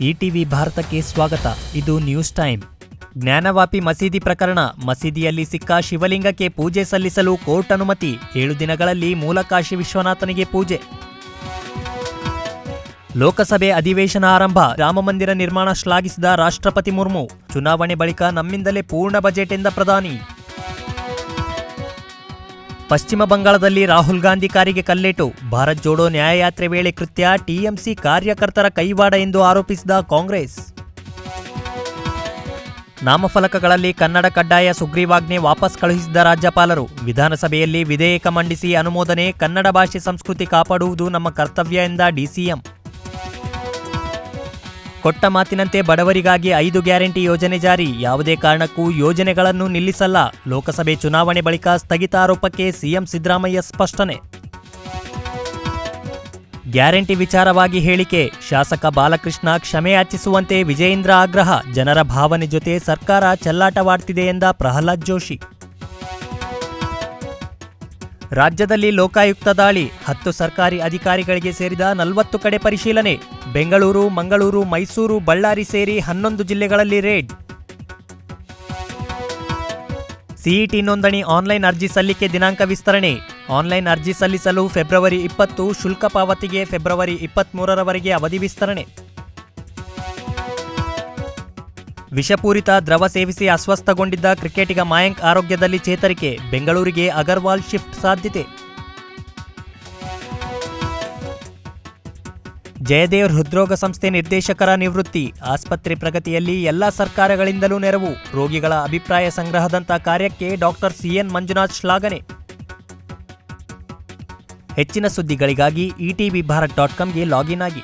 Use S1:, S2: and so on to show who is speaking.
S1: ETV ಭಾರತಕ್ಕೆ ಸ್ವಾಗತ. ಇದು ನ್ಯೂಸ್ ಟೈಮ್. ಜ್ಞಾನವಾಪಿ ಮಸೀದಿ ಪ್ರಕರಣ. ಮಸೀದಿಯಲ್ಲಿ ಸಿಕ್ಕ ಶಿವಲಿಂಗಕ್ಕೆ ಪೂಜೆ ಸಲ್ಲಿಸಲು ಕೋರ್ಟ್ ಅನುಮತಿ. ಏಳು ದಿನಗಳಲ್ಲಿ ಮೂಲಕಾಶಿ ವಿಶ್ವನಾಥನಿಗೆ ಪೂಜೆ. ಲೋಕಸಭೆ ಅಧಿವೇಶನ ಆರಂಭ. ರಾಮಮಂದಿರ ನಿರ್ಮಾಣ ಶ್ಲಾಘಿಸಿದ ರಾಷ್ಟ್ರಪತಿ ಮುರ್ಮು. ಚುನಾವಣೆ ಬಳಿಕ ನಮ್ಮಿಂದಲೇ ಪೂರ್ಣ ಬಜೆಟ್ ಎಂದ ಪ್ರಧಾನಿ. ಪಶ್ಚಿಮ ಬಂಗಾಳದಲ್ಲಿ ರಾಹುಲ್ ಗಾಂಧಿ ಕಾರಿಗೆ ಕಲ್ಲೇಟು. ಭಾರತ್ ಜೋಡೋ ನ್ಯಾಯಯಾತ್ರೆ ವೇಳೆ ಕೃತ್ಯ, ಟಿಎಂಸಿ ಕಾರ್ಯಕರ್ತರ ಕೈವಾಡ ಎಂದು ಆರೋಪಿಸಿದ ಕಾಂಗ್ರೆಸ್. ನಾಮಫಲಕಗಳಲ್ಲಿ ಕನ್ನಡ ಕಡ್ಡಾಯ ಸುಗ್ರೀವಾಜ್ಞೆ ವಾಪಸ್ ಕಳುಹಿಸಿದ ರಾಜ್ಯಪಾಲರು. ವಿಧಾನಸಭೆಯಲ್ಲಿ ವಿಧೇಯಕ ಮಂಡಿಸಿ ಅನುಮೋದನೆ ಕನ್ನಡ ಭಾಷೆ ಸಂಸ್ಕೃತಿ ಕಾಪಾಡುವುದು ನಮ್ಮ ಕರ್ತವ್ಯ ಎಂದ ಡಿಸಿಎಂ ಕೊಟ್ಟ ಮಾತಿನಂತೆ ಬಡವರಿಗಾಗಿ ಐದು ಗ್ಯಾರಂಟಿ ಯೋಜನೆ ಜಾರಿ. ಯಾವುದೇ ಕಾರಣಕ್ಕೂ ಯೋಜನೆಗಳನ್ನು ನಿಲ್ಲಿಸಲ್ಲ. ಲೋಕಸಭೆ ಚುನಾವಣೆ ಬಳಿಕ ಸ್ಥಗಿತಾರೋಪಕ್ಕೆ ಸಿಎಂ ಸಿದ್ದರಾಮಯ್ಯ ಸ್ಪಷ್ಟನೆ. ಗ್ಯಾರಂಟಿ ವಿಚಾರವಾಗಿ ಹೇಳಿಕೆ, ಶಾಸಕ ಬಾಲಕೃಷ್ಣ ಕ್ಷಮೆ ಯಾಚಿಸುವಂತೆ ವಿಜಯೇಂದ್ರ ಆಗ್ರಹ. ಜನರ ಭಾವನೆ ಜೊತೆ ಸರ್ಕಾರ ಚೆಲ್ಲಾಟವಾಡ್ತಿದೆ ಎಂದ ಪ್ರಹ್ಲಾದ್ ಜೋಶಿ. ರಾಜ್ಯದಲ್ಲಿ ಲೋಕಾಯುಕ್ತ ದಾಳಿ, ಹತ್ತು ಸರ್ಕಾರಿ ಅಧಿಕಾರಿಗಳಿಗೆ ಸೇರಿದ ನಲವತ್ತು ಕಡೆ ಪರಿಶೀಲನೆ. ಬೆಂಗಳೂರು, ಮಂಗಳೂರು, ಮೈಸೂರು, ಬಳ್ಳಾರಿ ಸೇರಿ ಹನ್ನೊಂದು ಜಿಲ್ಲೆಗಳಲ್ಲಿ ರೇಡ್. ಸಿಇಟಿ ನೋಂದಣಿ ಆನ್ಲೈನ್ ಅರ್ಜಿ ಸಲ್ಲಿಕೆ ದಿನಾಂಕ ವಿಸ್ತರಣೆ. ಆನ್ಲೈನ್ ಅರ್ಜಿ ಸಲ್ಲಿಸಲು ಫೆಬ್ರವರಿ ಇಪ್ಪತ್ತು, ಶುಲ್ಕ ಪಾವತಿಗೆ ಫೆಬ್ರವರಿ ಇಪ್ಪತ್ತ್ಮೂರರವರೆಗೆ ಅವಧಿ ವಿಸ್ತರಣೆ. ವಿಷಪೂರಿತ ದ್ರವ ಸೇವಿಸಿ ಅಸ್ವಸ್ಥಗೊಂಡಿದ್ದ ಕ್ರಿಕೆಟಿಗ ಮಯಾಂಕ್ ಆರೋಗ್ಯದಲ್ಲಿ ಚೇತರಿಕೆ, ಬೆಂಗಳೂರಿಗೆ ಅಗರ್ವಾಲ್ ಶಿಫ್ಟ್ ಸಾಧ್ಯತೆ. ಜಯದೇವ್ ಹೃದ್ರೋಗ ಸಂಸ್ಥೆ ನಿರ್ದೇಶಕರ ನಿವೃತ್ತಿ, ಆಸ್ಪತ್ರೆ ಪ್ರಗತಿಯಲ್ಲಿ ಎಲ್ಲ ಸರ್ಕಾರಗಳಿಂದಲೂ ನೆರವು, ರೋಗಿಗಳ ಅಭಿಪ್ರಾಯ ಸಂಗ್ರಹದಂತ ಕಾರ್ಯಕ್ಕೆ ಡಾಕ್ಟರ್ ಸಿಎನ್ ಮಂಜುನಾಥ್ ಶ್ಲಾಘನೆ. ಹೆಚ್ಚಿನ ಸುದ್ದಿಗಳಿಗಾಗಿ ಇಟಿವಿ ಭಾರತ್ ಡಾಟ್ ಕಾಮ್ಗೆ ಲಾಗಿನ್ ಆಗಿ.